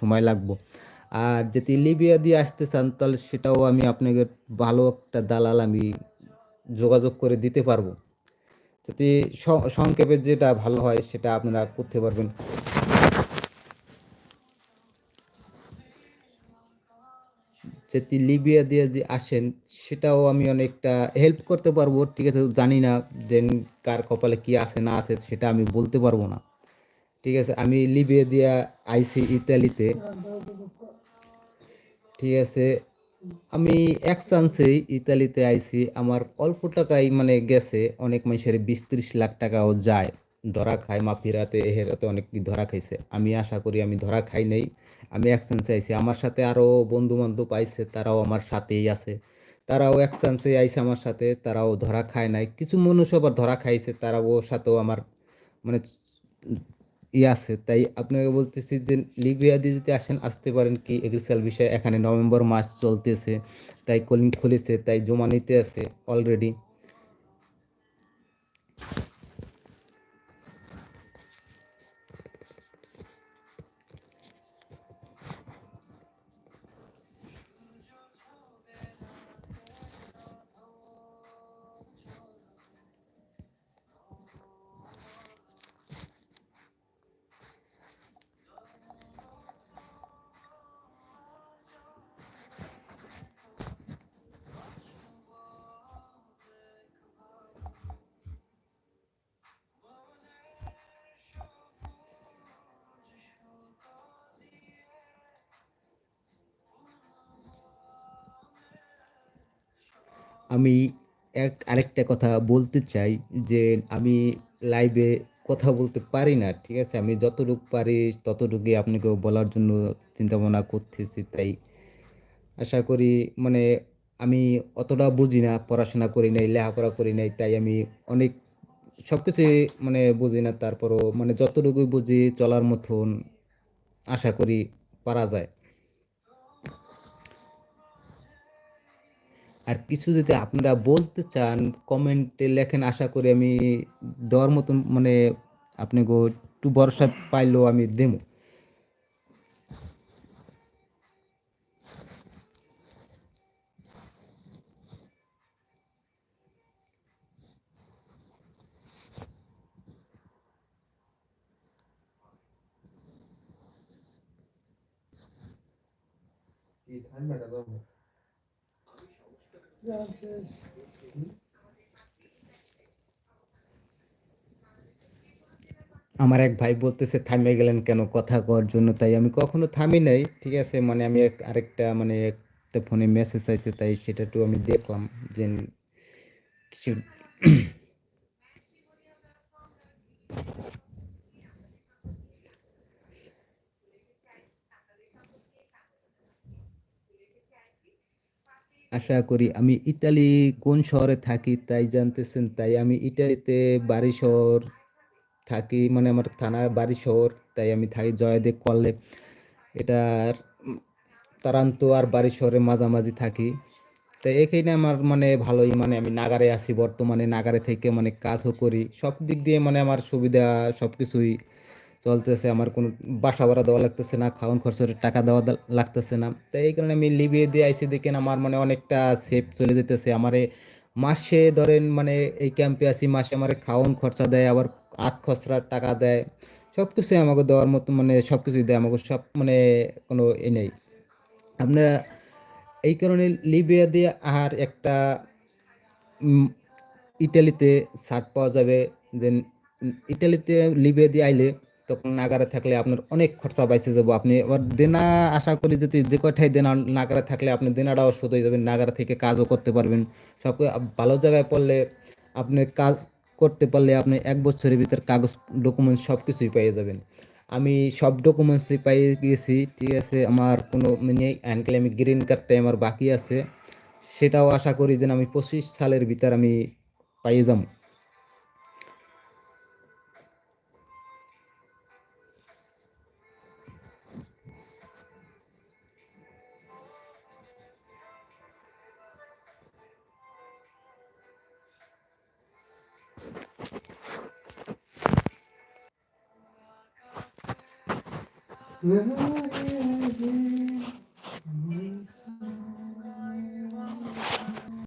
সময় লাগবো। আর যদি লিবিয়া দিয়ে আসতে চান, তাহলে সেটাও আমি আপনাকে ভালো একটা দালাল আমি যোগাযোগ করে দিতে পারব। যদি সংক্ষেপে যেটা ভালো হয়, সেটা আপনারা করতে পারবেন। যদি লিবিয়া দিয়ে যে আসেন, সেটাও আমি অনেকটা হেল্প করতে পারব। ঠিক আছে, জানি না যে কার কপালে কি আছে, না আছে, সেটা আমি বলতে পারব না। ঠিক আছে? আমি লিবিয়া দিয়া আইসি, ইতালিতে। ঠিক আছে? আমি এক চান্সেই ইতালিতে আইসি আমার অল্প টাকাই মানে গেছে। অনেক মানুষের বিশ ত্রিশ লাখ টাকাও যায়। ধরা খায় মাফিরাতে হেরাতে অনেক ধরা খাইছে। আমি আশা করি আমি ধরা খাই নেই। আমি এক চান্সে আইসি আমার সাথে আরও বন্ধু বান্ধব আইছে, তারাও আমার সাথেই আছে। তারাও এক চান্সে আইসে আমার সাথে, তারাও ধরা খায় নাই। কিছু মানুষ আবার ধরা খাইছে, তারাও সাথেও আমার মানে ই আছে, তাই আপনাকে বলতেছি যে লিবিয়া দিয়ে যদি আসেন, আসতে পারেন কি এগ্রিকাল বিষয়ে। এখানে নভেম্বর মাস চলতেছে, তাই কলিং খুলেছে, তাই জমা নিতে আছে অলরেডি আমি এক, আরেকটা কথা বলতে চাই যে আমি লাইভে কথা বলতে পারি না, ঠিক আছে? আমি যতটুকু পারি ততটুকুই আপনাকে বলার জন্য চিন্তা ভাবনা করতেছি, তাই আশা করি মানে আমি অতটা বুঝি না, পড়াশোনা করি নাই, লেখাপড়া করি নাই, তাই আমি অনেক সব কিছুই মানে বুঝি না, তারপরও মানে যতটুকুই বুঝি চলার মতন আশা করি পারা যায়। আর কিছু যদি আপনারা বলতে চান কমেন্টে লেখেন, আশা করি আমি দেওয়ার মতন মানে আপনি গো একটু ভরসা পাইলেও আমি দেবো। এই ঠান্ডাটা আমার এক ভাই বলতেছে, থামে গেলেন কেন? কথা কওয়ার জন্য। তাই আমি কখনো থামি নাই, ঠিক আছে? মানে আমি আরেকটা মানে একটা ফোনে মেসেজ আইছে তাই সেটা একটু আমি দেখলাম যে কিছু আশা করি আমি ইতালি কোন শহরে থাকি তাই জানতেছেন, তাই আমি ইতালিতে বাড়ি শহর থাকি মানে আমার থানা বাড়ি শহর তাই আমি থাকি জয়দেব কল্লে। এটার তারান্ত আর বাড়ি শহরে মাঝামাঝি থাকি। তাই এখানে আমার মানে ভালোই মানে আমি নাগারে আছি বর্তমানে, নাগারে থেকে মানে কাজও করি। সব দিক দিয়ে মানে আমার সুবিধা সব কিছুই চলতেছে, আমার কোনো বাসা ভাড়া দেওয়া লাগতেছে না, খাওয়ান খরচের টাকা দেওয়া লাগতেছে না। তো এই কারণে আমি লিবিয়ে দিয়ে আইসি দেখেন আমার মানে অনেকটা সেফ চলে যেতেছে। আমার মাসে ধরেন মানে এই ক্যাম্পে আসি মাসে আমার খাওয়ান খরচা দেয়, আবার আত খসড়ার টাকা দেয়। সব কিছুই আমাকে দেওয়ার মতো মানে সব কিছুই দেয়, আমাকে সব মানে কোনো এ নেই। আপনারা এই কারণে লিবিয়া দিয়ে আর একটা ইটালিতে শার্ট পাওয়া যাবে। যে ইটালিতে লিবিয়া দিয়ে আইলে তখন নাগারে থাকলে আপনার অনেক খরচা বাইসে যাব। আপনি এবার দেনা আশা করি যদি যে কয়টাই দেনা নাগারে থাকলে আপনি দেনাটাও শোধ হয়ে যাবেন নাগারে থেকে কাজও করতে পারবেন। সব ভালো জায়গায় পড়লে আপনি কাজ করতে পারলে আপনি এক বছরের ভিতর কাগজ ডকুমেন্টস সব কিছুই পেয়ে যাবেন। আমি সব ডকুমেন্টসই পাই গিয়েছি, ঠিক আছে, আমার কোনো মানে অ্যানকেল আমি গ্রিন কার্ডটাই আমার বাকি আছে। সেটাও আশা করি যেন আমি পঁচিশ সালের ভিতর আমি পাইয়ে যাব। Mm-hmm.